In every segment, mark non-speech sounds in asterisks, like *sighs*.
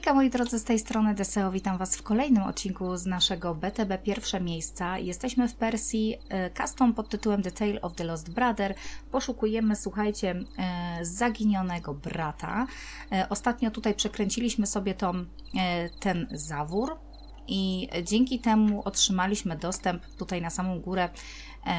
Hejka moi drodzy, z tej strony Deseo, witam Was w kolejnym odcinku z naszego BTB Pierwsze Miejsca. Jesteśmy w Persji, e, custom pod tytułem The Tale of the Lost Brother. Poszukujemy, słuchajcie, e, zaginionego brata. E, Ostatnio tutaj przekręciliśmy sobie tą, ten zawór i dzięki temu otrzymaliśmy dostęp tutaj na samą górę,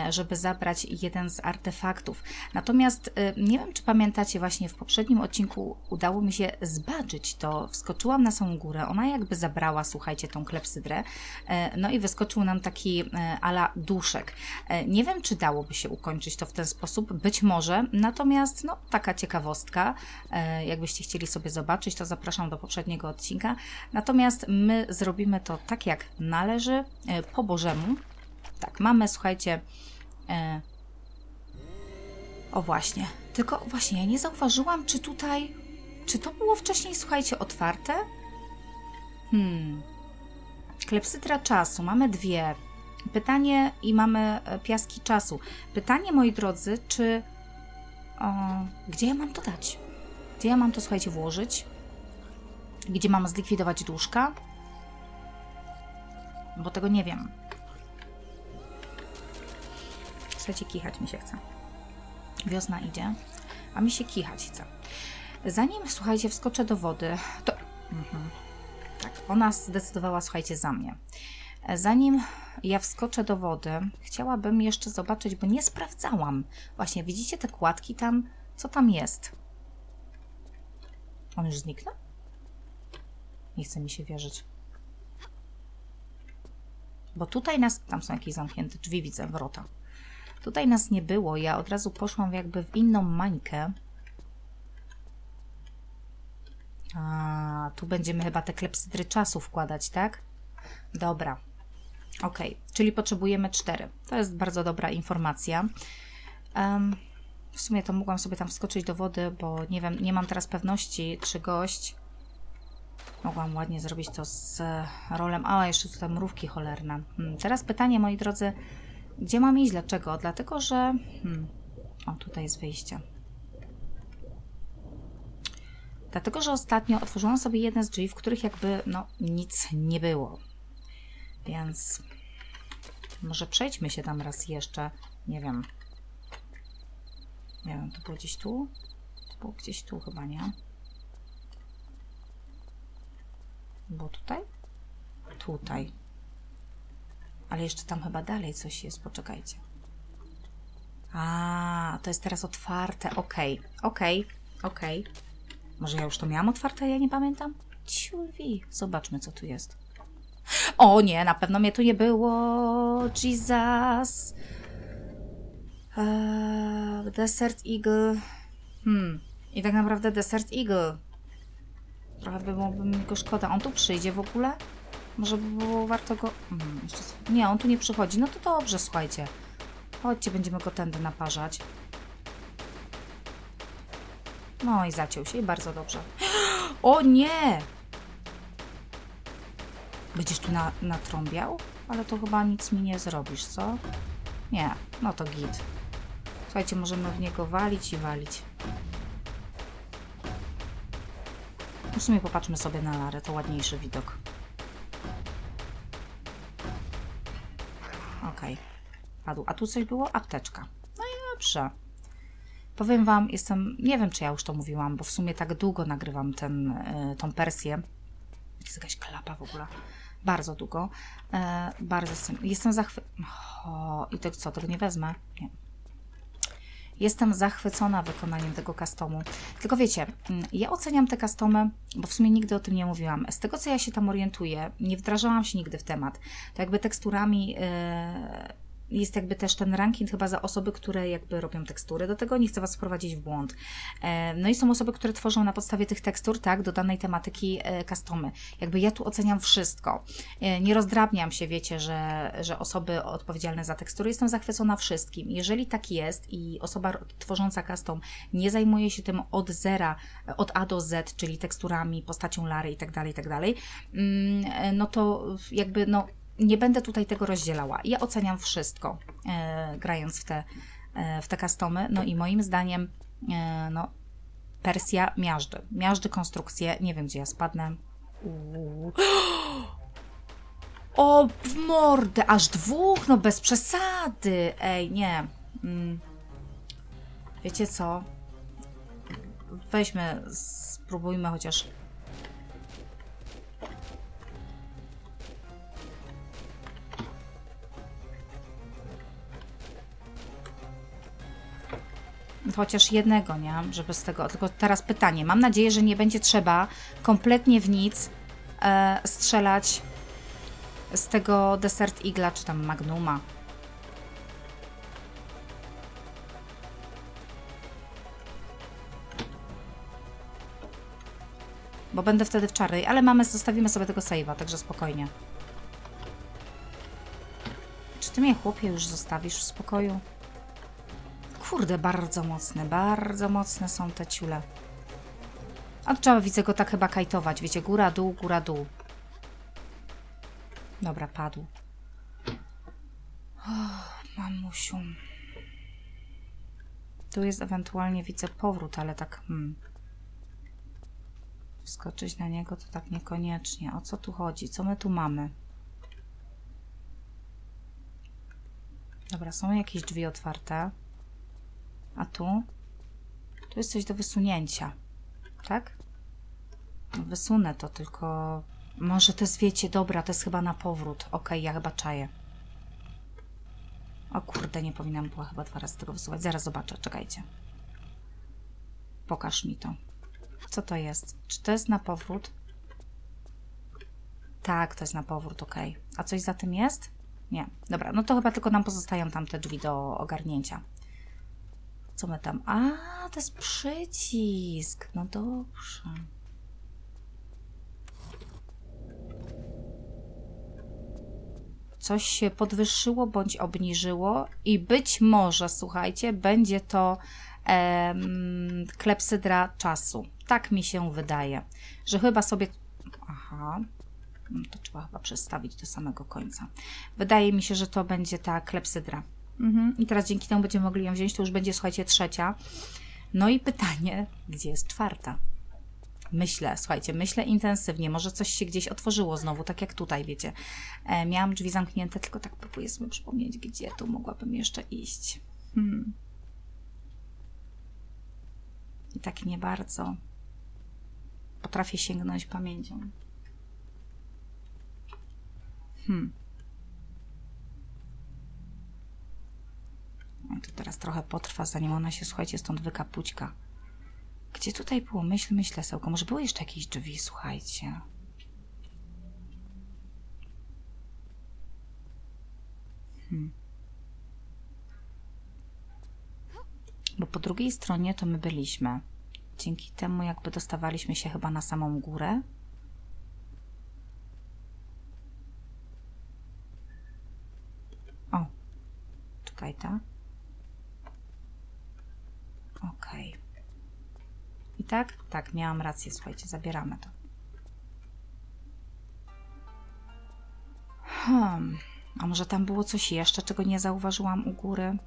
żeby zabrać jeden z artefaktów. Natomiast e, nie wiem, czy pamiętacie, właśnie w poprzednim odcinku udało mi się zbaczyć to. Wskoczyłam na samą górę, ona jakby zabrała, słuchajcie, tą klepsydrę, e, no i wyskoczył nam taki e, ala duszek. E, Nie wiem, czy dałoby się ukończyć to w ten sposób, być może, natomiast no, taka ciekawostka, E, jakbyście chcieli sobie zobaczyć, to zapraszam do poprzedniego odcinka. Natomiast my zrobimy to tak, jak należy, e, po Bożemu. Tak, mamy, słuchajcie. E... O właśnie. Tylko właśnie, ja nie zauważyłam, czy tutaj. Czy to było wcześniej, słuchajcie, otwarte? Hmm. Klepsydra czasu. Mamy dwie. Pytanie i mamy e, piaski czasu. Pytanie, moi drodzy, czy. O, gdzie ja mam to dać? Gdzie ja mam to, słuchajcie, włożyć? Gdzie mam zlikwidować duszka? Bo tego nie wiem. Słuchajcie, kichać mi się chce. Wiosna idzie, a mi się kichać chce. Zanim, słuchajcie, wskoczę do wody, to... Mhm. Tak, ona zdecydowała, słuchajcie, za mnie. Zanim ja wskoczę do wody, chciałabym jeszcze zobaczyć, bo nie sprawdzałam. Właśnie, widzicie te kładki tam? Co tam jest? On już zniknął? Nie chce mi się wierzyć. Bo tutaj nas. Tam są jakieś zamknięte drzwi, widzę, wrota. Tutaj nas nie było. Ja od razu poszłam jakby w inną mańkę. A, tu będziemy chyba te klepsydry czasu wkładać, tak? Dobra. Ok, czyli potrzebujemy cztery. To jest bardzo dobra informacja. Em, w sumie to mogłam sobie tam wskoczyć do wody, bo nie wiem, nie mam teraz pewności, czy gość. Mogłam ładnie zrobić to z rolem. A, jeszcze tutaj mrówki cholerne. Hmm, teraz pytanie, moi drodzy, gdzie mam iść? Dlaczego? Dlatego, że. Hmm, o, tutaj jest wyjście. Dlatego, że ostatnio otworzyłam sobie jedne z drzwi, w których jakby no nic nie było. Więc może przejdźmy się tam raz jeszcze. Nie wiem. Nie wiem, to było gdzieś tu? To było gdzieś tu chyba, nie? Było tutaj? Tutaj. Ale jeszcze tam chyba dalej coś jest, poczekajcie. A, to jest teraz otwarte. Okej, okej, okej. Może ja już to miałam otwarte, ja nie pamiętam? Ciulwi. Zobaczmy, co tu jest. O nie, na pewno mnie tu nie było. Jesus. Eee, Desert Eagle. Hmm. I tak naprawdę Desert Eagle. Trochę by byłoby mi go szkoda. On tu przyjdzie w ogóle? Może by było warto go... Hmm, jeszcze... Nie, on tu nie przychodzi. No to dobrze, słuchajcie. Chodźcie, będziemy go tędy naparzać. No i zaciął się i bardzo dobrze. *gasps* O nie! Będziesz tu na, natrąbiał? Ale to chyba nic mi nie zrobisz, co? Nie, no to git. Słuchajcie, możemy w niego walić i walić. W sumie popatrzmy sobie na Larę, to ładniejszy widok. Okej, padł. A tu coś było? Apteczka. No i dobrze. Powiem Wam, jestem, nie wiem czy ja już to mówiłam, bo w sumie tak długo nagrywam ten, y, tą persję. Jest jakaś klapa w ogóle. Bardzo długo. E, bardzo jestem, jestem zachwy... O, I to co, tego nie wezmę? Nie. Jestem zachwycona wykonaniem tego customu. Tylko wiecie, mm, ja oceniam te customy, bo w sumie nigdy o tym nie mówiłam. Z tego, co ja się tam orientuję, nie wdrażałam się nigdy w temat. To jakby teksturami e, jest jakby też ten ranking chyba za osoby, które jakby robią tekstury. Do tego nie chcę Was wprowadzić w błąd. E, No i są osoby, które tworzą na podstawie tych tekstur, tak, do danej tematyki e, customy. Jakby ja tu oceniam wszystko. E, Nie rozdrabniam się, wiecie, że, że osoby odpowiedzialne za tekstury, jestem zachwycona wszystkim. Jeżeli tak jest i osoba tworząca custom nie zajmuje się tym od zera, od A do Z, czyli teksturami, postacią Lary i tak dalej, i tak dalej, mm, no to jakby, no, nie będę tutaj tego rozdzielała. Ja oceniam wszystko, e, grając w te, e, w te customy. No i moim zdaniem, e, no, Persja miażdży. Miażdży konstrukcję. Nie wiem, gdzie ja spadnę. Uuu. *gasps* O, mordę, aż dwóch, no bez przesady. Ej, nie. Mm. Wiecie co? Weźmy, spróbujmy chociaż. Chociaż jednego, nie? Żeby z tego. Tylko teraz pytanie. Mam nadzieję, że nie będzie trzeba kompletnie w nic e, strzelać z tego Desert Igla czy tam Magnuma. Bo będę wtedy w czarnej, ale mamy, zostawimy sobie tego save'a, także spokojnie. Czy ty mnie, chłopie, już zostawisz w spokoju? Kurde, bardzo mocne, bardzo mocne są te ciule. A trzeba, widzę go tak chyba kajtować, wiecie, góra, dół, góra, dół. Dobra, padł. O, mamusiu. Tu jest ewentualnie, widzę, powrót, ale tak... Hmm. Wskoczyć na niego to tak niekoniecznie. O co tu chodzi? Co my tu mamy? Dobra, są jakieś drzwi otwarte. A tu? Tu jest coś do wysunięcia. Tak? No, Wysunę to, tylko... Może to jest, wiecie, dobra, to jest chyba na powrót. Okej, ja chyba czaję. O kurde, nie powinnam była chyba dwa razy tego wysuwać. Zaraz zobaczę, czekajcie. Pokaż mi to. Co to jest? Czy to jest na powrót? Tak, to jest na powrót, ok. A coś za tym jest? Nie. Dobra, no to chyba tylko nam pozostają tam te drzwi do ogarnięcia. Co my tam? A, to jest przycisk. No dobrze. Coś się podwyższyło bądź obniżyło i być może, słuchajcie, będzie to em, klepsydra czasu. Tak mi się wydaje, że chyba sobie. Aha, no to trzeba chyba przestawić do samego końca. Wydaje mi się, że to będzie ta klepsydra. Mhm. I teraz dzięki temu będziemy mogli ją wziąć. To już będzie, słuchajcie, trzecia. No i pytanie, gdzie jest czwarta? Myślę, słuchajcie, myślę intensywnie. Może coś się gdzieś otworzyło znowu, tak jak tutaj, wiecie. E, miałam drzwi zamknięte, tylko tak próbuję sobie przypomnieć, gdzie tu mogłabym jeszcze iść. Hmm. I tak nie bardzo potrafię sięgnąć pamięcią. Hmm. To teraz trochę potrwa, zanim ona się, słuchajcie, stąd wykapućka. Gdzie tutaj było? Myśl, myślę, Sełko. Może były jeszcze jakieś drzwi, słuchajcie. Hmm. Bo po drugiej stronie to my byliśmy. Dzięki temu jakby dostawaliśmy się chyba na samą górę. O, czekaj, ta. Okej. I tak? Tak, miałam rację, słuchajcie, zabieramy to. Hmm. A może tam było coś jeszcze, czego nie zauważyłam u góry?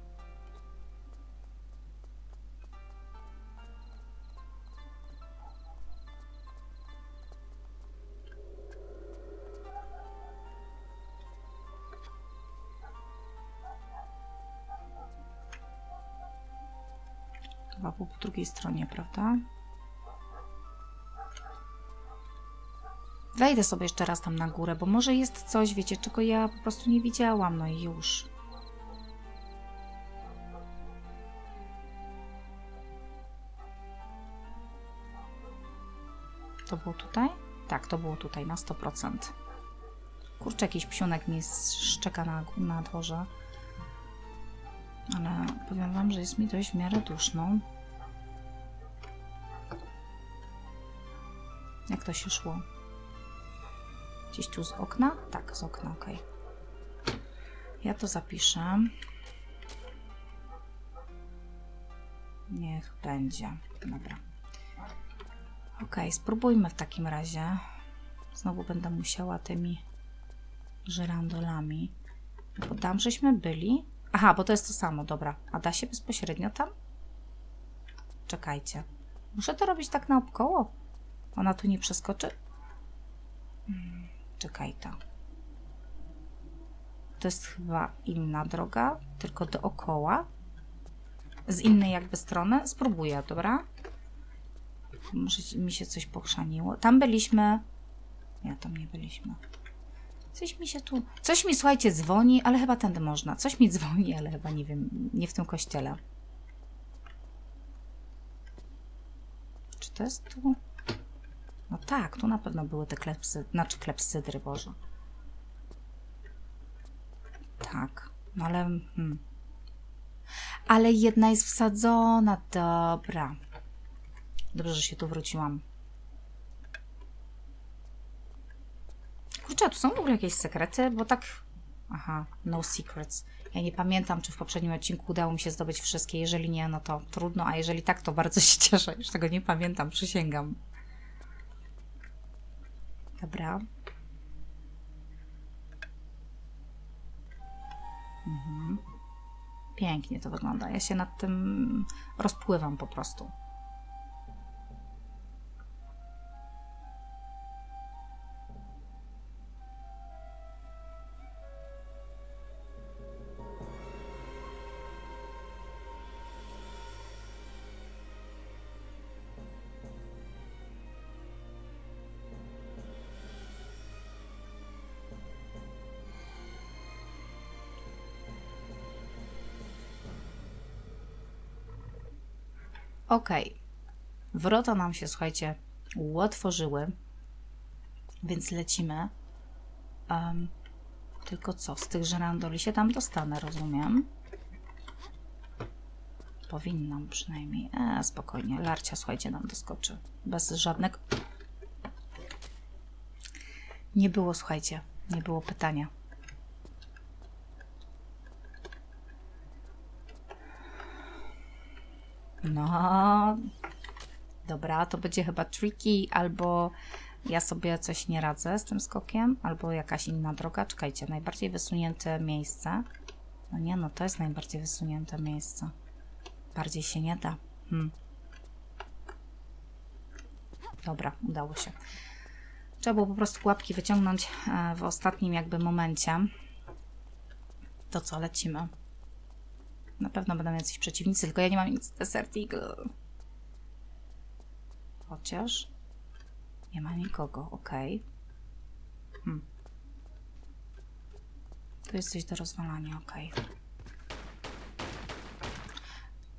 Chyba po drugiej stronie, prawda? Wejdę sobie jeszcze raz tam na górę, bo może jest coś, wiecie, czego ja po prostu nie widziałam, no i już. To było tutaj? Tak, to było tutaj na 100%. Kurczę, jakiś psiunek mi szczeka na, na dworze. Ale powiem Wam, że jest mi dość w miarę duszno. Jak to się szło? Gdzieś tu z okna? Tak, z okna, ok. Ja to zapiszę. Niech będzie. Dobra. Ok, spróbujmy w takim razie. Znowu będę musiała tymi żyrandolami. Bo tam żeśmy byli. Aha, bo to jest to samo, dobra. A da się bezpośrednio tam? Czekajcie. Muszę to robić tak naokoło. Ona tu nie przeskoczy? Hmm, Czekaj to. To jest chyba inna droga, tylko dookoła. Z innej jakby strony. Spróbuję, dobra? Może mi się coś pochrzaniło. Tam byliśmy. Ja tam nie byliśmy. Coś mi się tu. Coś mi słuchajcie dzwoni, ale chyba tędy można. Coś mi dzwoni, ale chyba nie wiem, nie w tym kościele. Czy to jest tu? No tak, tu na pewno były te klepsy, znaczy klepsydry, Boże. Tak, no ale... Hmm. Ale jedna jest wsadzona, dobra. Dobrze, że się tu wróciłam. Kurczę, tu są w ogóle jakieś sekrety? Bo tak... Aha, no secrets. Ja nie pamiętam, czy w poprzednim odcinku udało mi się zdobyć wszystkie. Jeżeli nie, no to trudno, a jeżeli tak, to bardzo się *laughs* cieszę. Już tego nie pamiętam, przysięgam. Dobra. Mhm. Pięknie to wygląda. Ja się nad tym rozpływam po prostu. Ok. Wrota nam się, słuchajcie, otworzyły, więc lecimy. Em, tylko co, z tych żerandoli się tam dostanę, rozumiem. Powinnam przynajmniej. E, spokojnie, larcia, słuchajcie, nam doskoczy. Bez żadnego... Nie było, słuchajcie, nie było pytania. No, dobra, to będzie chyba tricky, albo ja sobie coś nie radzę z tym skokiem, albo jakaś inna droga. Czekajcie, najbardziej wysunięte miejsce. No nie, no to jest najbardziej wysunięte miejsce. Bardziej się nie da. Hmm. Dobra, udało się. Trzeba było po prostu pułapki wyciągnąć e, w ostatnim jakby momencie. To co, lecimy. Na pewno będą jacyś przeciwnicy, tylko ja nie mam nic Desert Eagle. Chociaż nie ma nikogo, ok. Hmm. Tu jest coś do rozwalania, ok.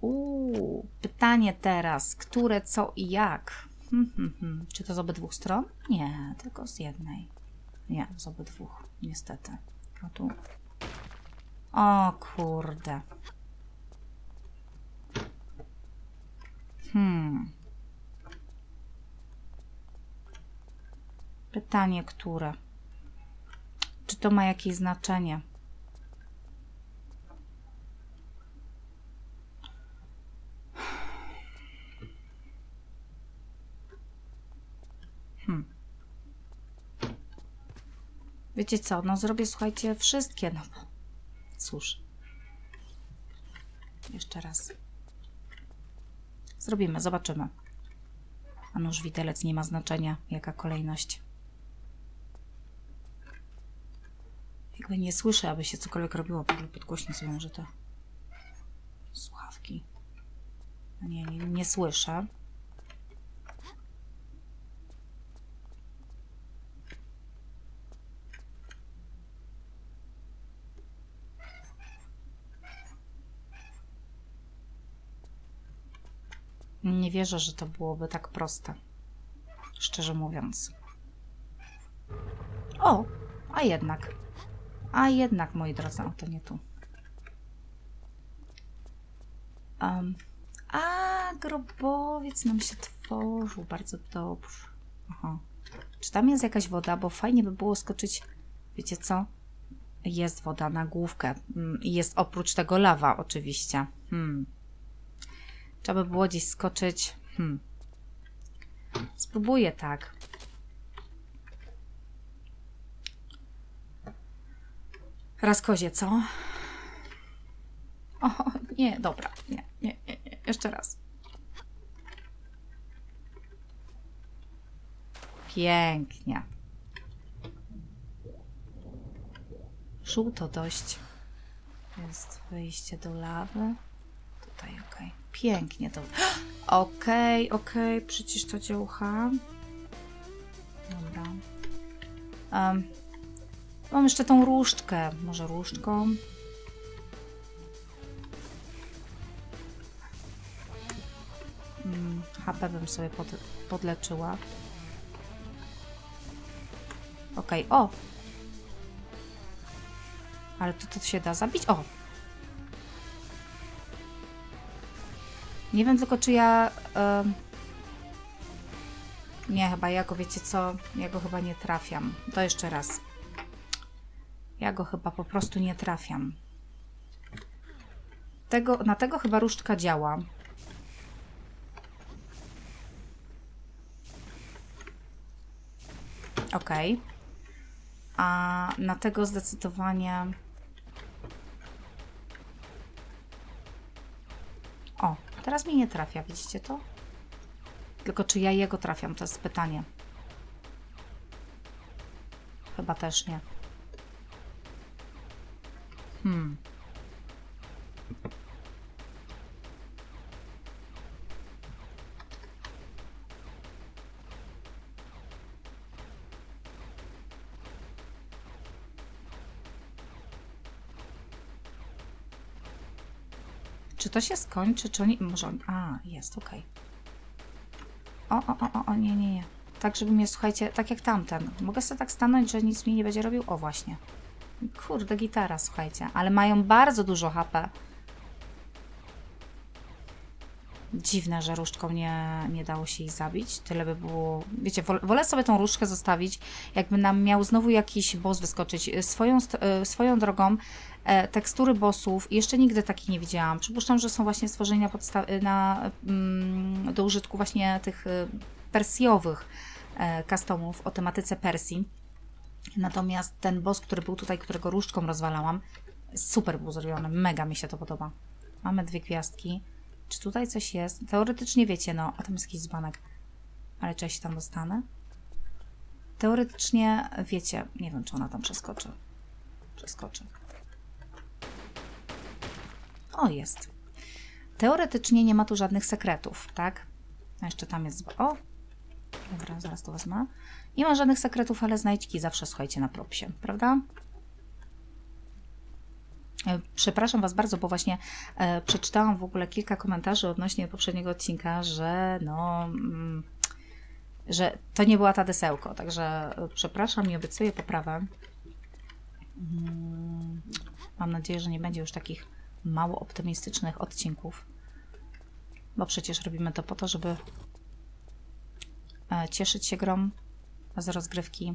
Uuu, pytanie teraz, które, co i jak? Hmm, hmm, hmm. Czy to z obydwu stron? Nie, tylko z jednej. Nie, z obydwu, niestety. A tu. O kurde. Hmm. Pytanie, które? Czy to ma jakieś znaczenie? Hmm. Wiecie co? No zrobię, słuchajcie, wszystkie. No bo cóż. Jeszcze raz. Zrobimy, zobaczymy. A nóż widelec nie ma znaczenia, jaka kolejność. Jakby nie słyszę, aby się cokolwiek robiło, podgłośnie sobie może te słuchawki. No nie, nie, nie słyszę. Nie wierzę, że to byłoby tak proste. Szczerze mówiąc. O, a jednak. A jednak, moi drodzy, o to nie tu. Um, a, grobowiec nam się tworzył. Bardzo dobrze. Aha. Czy tam jest jakaś woda? Bo fajnie by było skoczyć. Wiecie co? Jest woda na główkę. Mm, jest oprócz tego lawa, oczywiście. Hmm. Trzeba by było gdzieś skoczyć. Hmm. Spróbuję tak. Raz kozie, co? O, nie, dobra. Nie, nie, nie, nie. Jeszcze raz. Pięknie. żółto dość. Jest wyjście do lawy. Tutaj, okej. Pięknie to. *gasps* Okej, okej, przecież to działka. Dobra. Um, mam jeszcze tą różdżkę. Może różdżką? Mm, HP bym sobie pod, podleczyła. Okej, o! Ale to, to się da zabić? O! Nie wiem tylko, czy ja... Nie, chyba ja go, wiecie co? Ja go chyba nie trafiam. To jeszcze raz. Ja go chyba po prostu nie trafiam. Tego, na tego chyba różdżka działa. Ok. A na tego zdecydowanie. Teraz mi nie trafia, widzicie to? Tylko czy ja jego trafiam, to jest pytanie. Chyba też nie. Hmm. Czy to się skończy, czy oni... Może oni... A, jest, okej. O, o, o, o, o, nie, nie, nie. Tak, żeby mnie, słuchajcie, tak jak tamten. Mogę sobie tak stanąć, że nic mi nie będzie robił? O, właśnie. Kurde, gitara, słuchajcie. Ale mają bardzo dużo HP. Dziwne, że różdżką nie, nie dało się ich zabić. Tyle by było... Wiecie, wolę, sobie tą różdżkę zostawić, jakby nam miał znowu jakiś boss wyskoczyć. Swoją, st- e, swoją drogą e, tekstury bossów jeszcze nigdy takich nie widziałam. Przypuszczam, że są właśnie stworzenia podsta- na, mm, do użytku właśnie tych persjowych e, customów o tematyce Persji. Natomiast ten boss, który był tutaj, którego różdżką rozwalałam, super był zrobiony, mega mi się to podoba. Mamy dwie gwiazdki. Czy tutaj coś jest? Teoretycznie wiecie, no, a tam jest jakiś dzbanek. Ale czy ja się tam dostanę? Teoretycznie wiecie, nie wiem, czy ona tam przeskoczy. Przeskoczy. O, jest. Teoretycznie nie ma tu żadnych sekretów, tak? A jeszcze tam jest. O! Dobra, zaraz to wezmę. Nie ma żadnych sekretów, ale znajdźki zawsze słuchajcie na propsie, prawda? E, Przepraszam Was bardzo, bo właśnie e, przeczytałam w ogóle kilka komentarzy odnośnie poprzedniego odcinka, że no, mm, że to nie była ta desełko, także e, przepraszam i obiecuję poprawę. Mm, Mam nadzieję, że nie będzie już takich mało optymistycznych odcinków, bo przecież robimy to po to, żeby cieszyć się grom z rozgrywki,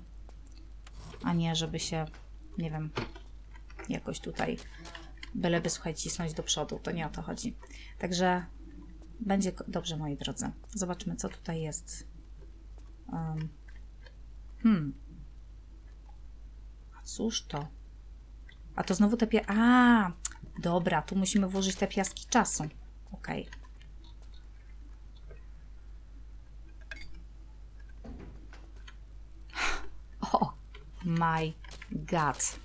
a nie żeby się, nie wiem, jakoś tutaj byleby, słuchajcie, cisnąć do przodu. To nie o to chodzi. Także będzie dobrze, moi drodzy. Zobaczmy, co tutaj jest. Um, hmm. A cóż to? A to znowu te pie... A, dobra, tu musimy włożyć te piaski czasu. Okej. *sighs* O my god.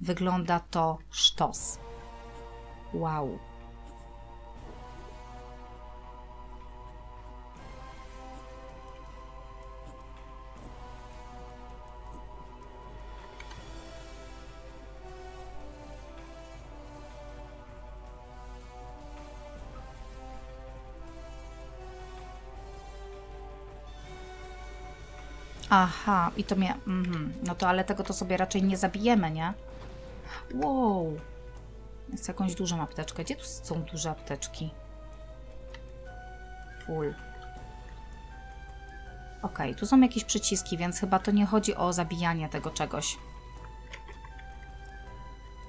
Wygląda to sztos. Wow. Aha, i to mnie. Mhm. No to ale tego to sobie raczej nie zabijemy, nie? Wow. Jest jakąś dużą apteczkę. Gdzie tu są duże apteczki? Full. Okej, tu są jakieś przyciski, więc chyba to nie chodzi o zabijanie tego czegoś.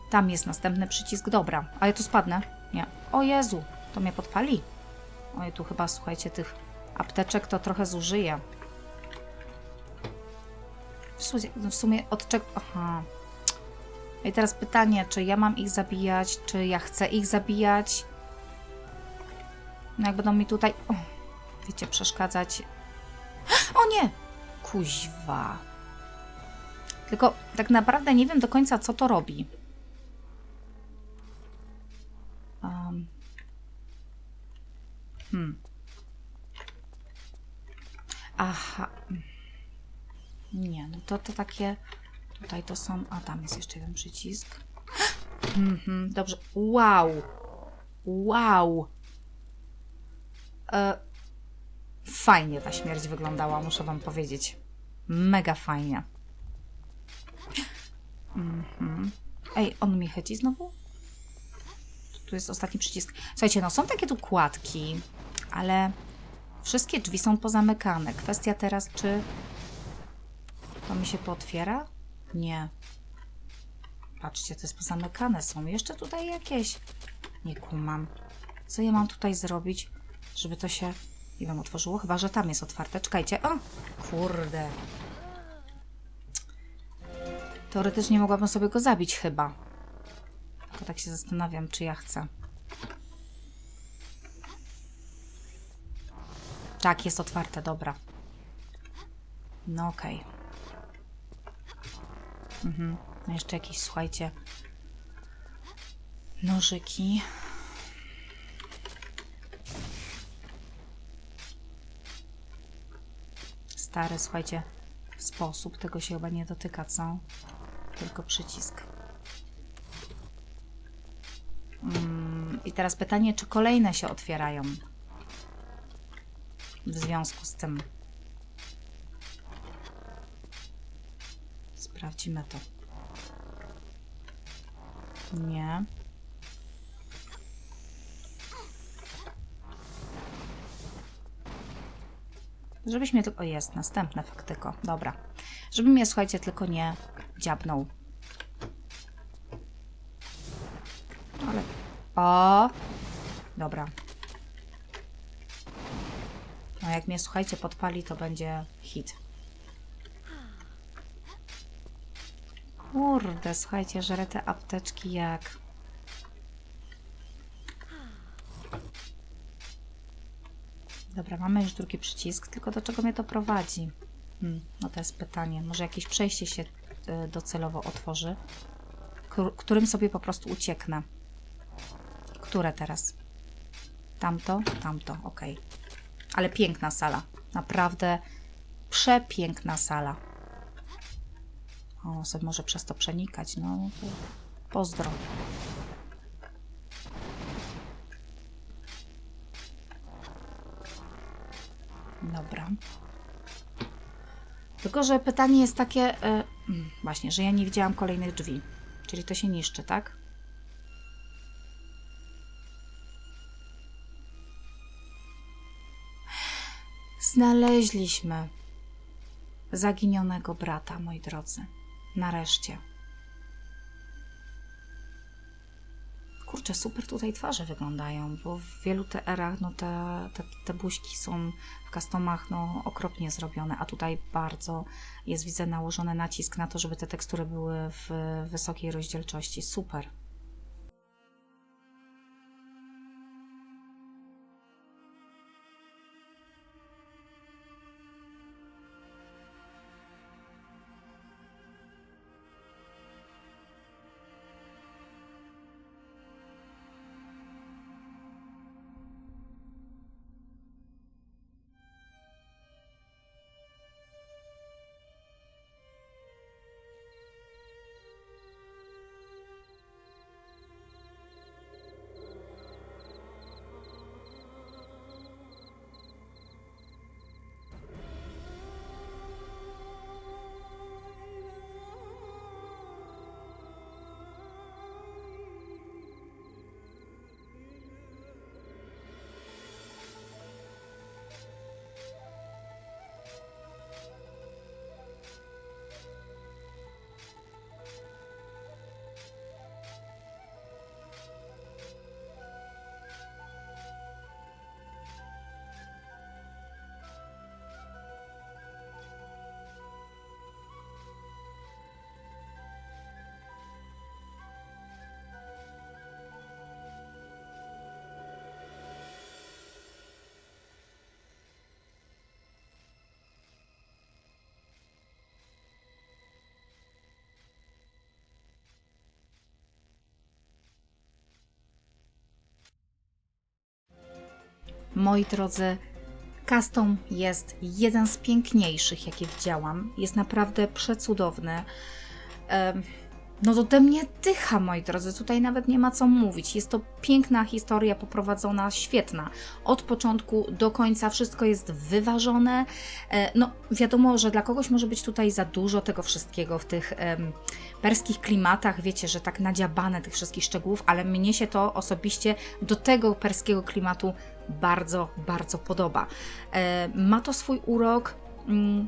Tam jest następny przycisk. Dobra, a ja tu spadnę? Nie. O Jezu, to mnie podpali. Oj, tu chyba, słuchajcie, tych apteczek to trochę zużyję. W sumie, w sumie od czego... Aha. I teraz pytanie, czy ja mam ich zabijać, czy ja chcę ich zabijać? No jak będą mi tutaj, o, wiecie, przeszkadzać. O nie! Kuźwa. Tylko tak naprawdę nie wiem do końca, co to robi. Um. Hmm. Aha. Nie, no to, to takie... Tutaj to są... A, tam jest jeszcze jeden przycisk. Mhm, dobrze. Wow. Wow. E, fajnie ta śmierć wyglądała, muszę wam powiedzieć. Mega fajnie. Mhm. Ej, on mi chyci znowu? Tu jest ostatni przycisk. Słuchajcie, no są takie tu kładki, ale wszystkie drzwi są pozamykane. Kwestia teraz, czy to mi się potwiera? Nie. Patrzcie, to jest pozamykane. Są jeszcze tutaj jakieś. Nie kumam. Co ja mam tutaj zrobić, żeby to się, nie wiem, otworzyło? Chyba, że tam jest otwarte. Czekajcie. O, kurde. Teoretycznie mogłabym sobie go zabić chyba. Tylko tak się zastanawiam, czy ja chcę. Tak, jest otwarte, dobra. No okej. Okay. Mhm. No jeszcze jakieś, słuchajcie, nożyki. Stary, słuchajcie, sposób. Tego się chyba nie dotyka, co? Tylko przycisk. Mm, I teraz pytanie, czy kolejne się otwierają w związku z tym. Sprawdzimy to. Nie. Żebyś mnie tylko... O, jest, następne faktyko. Dobra. Żeby mnie, słuchajcie, tylko nie dziabnął. Ale... O! Dobra. No jak mnie, słuchajcie, podpali, to będzie hit. Kurde, słuchajcie, żerę te apteczki jak... Dobra, mamy już drugi przycisk, tylko do czego mnie to prowadzi? Hmm, no to jest pytanie. Może jakieś przejście się y, docelowo otworzy, którym sobie po prostu ucieknę. Które teraz? Tamto? Tamto, ok. Ale piękna sala. Naprawdę przepiękna sala. O, sobie może przez to przenikać. No, to pozdro. Dobra. Tylko, że pytanie jest takie, yy, właśnie, że ja nie widziałam kolejnych drzwi. Czyli to się niszczy, tak? Znaleźliśmy zaginionego brata, moi drodzy. Nareszcie. Kurczę, super tutaj twarze wyglądają, bo w wielu TR-ach no te, te, te buźki są w customach no, okropnie zrobione, a tutaj bardzo jest, widzę, nałożony nacisk na to, żeby te tekstury były w wysokiej rozdzielczości. Super. Moi drodzy, custom jest jeden z piękniejszych, jakie widziałam. Jest naprawdę przecudowny. No to ode mnie dycha, moi drodzy, tutaj nawet nie ma co mówić. Jest to piękna historia poprowadzona, świetna. Od początku do końca wszystko jest wyważone. E, No, wiadomo, że dla kogoś może być tutaj za dużo tego wszystkiego w tych em, perskich klimatach, wiecie, że tak nadziabane tych wszystkich szczegółów, ale mnie się to osobiście do tego perskiego klimatu bardzo, bardzo podoba. E, Ma to swój urok. Mm,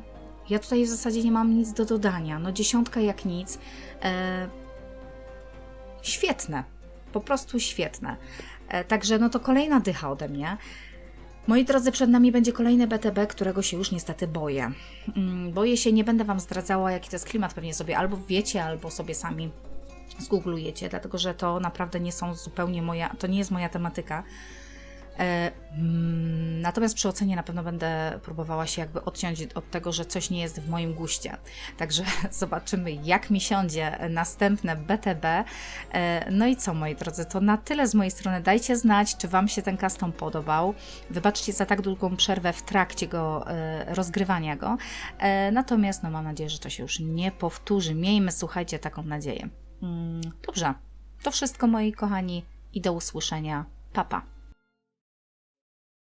Ja tutaj w zasadzie nie mam nic do dodania. No, dziesiątka jak nic. E, świetne. Po prostu świetne. E, także no to kolejna dycha ode mnie. Moi drodzy, przed nami będzie kolejne BTB, którego się już niestety boję. Mm, Boję się, nie będę Wam zdradzała, jaki to jest klimat, pewnie sobie albo wiecie, albo sobie sami zgooglujecie, dlatego że to naprawdę nie są zupełnie moja, to nie jest moja tematyka. E, mm, Natomiast przy ocenie na pewno będę próbowała się jakby odciąć od tego, że coś nie jest w moim guście. Także *laughs* zobaczymy, jak mi siądzie następne BTB. E, No i co, moi drodzy, to na tyle z mojej strony. Dajcie znać, czy Wam się ten custom podobał. Wybaczcie za tak długą przerwę w trakcie go, e, rozgrywania go. Natomiast no, mam nadzieję, że to się już nie powtórzy. Miejmy, słuchajcie, taką nadzieję. Mm, Dobrze, to wszystko, moi kochani, i do usłyszenia. Papa. Pa.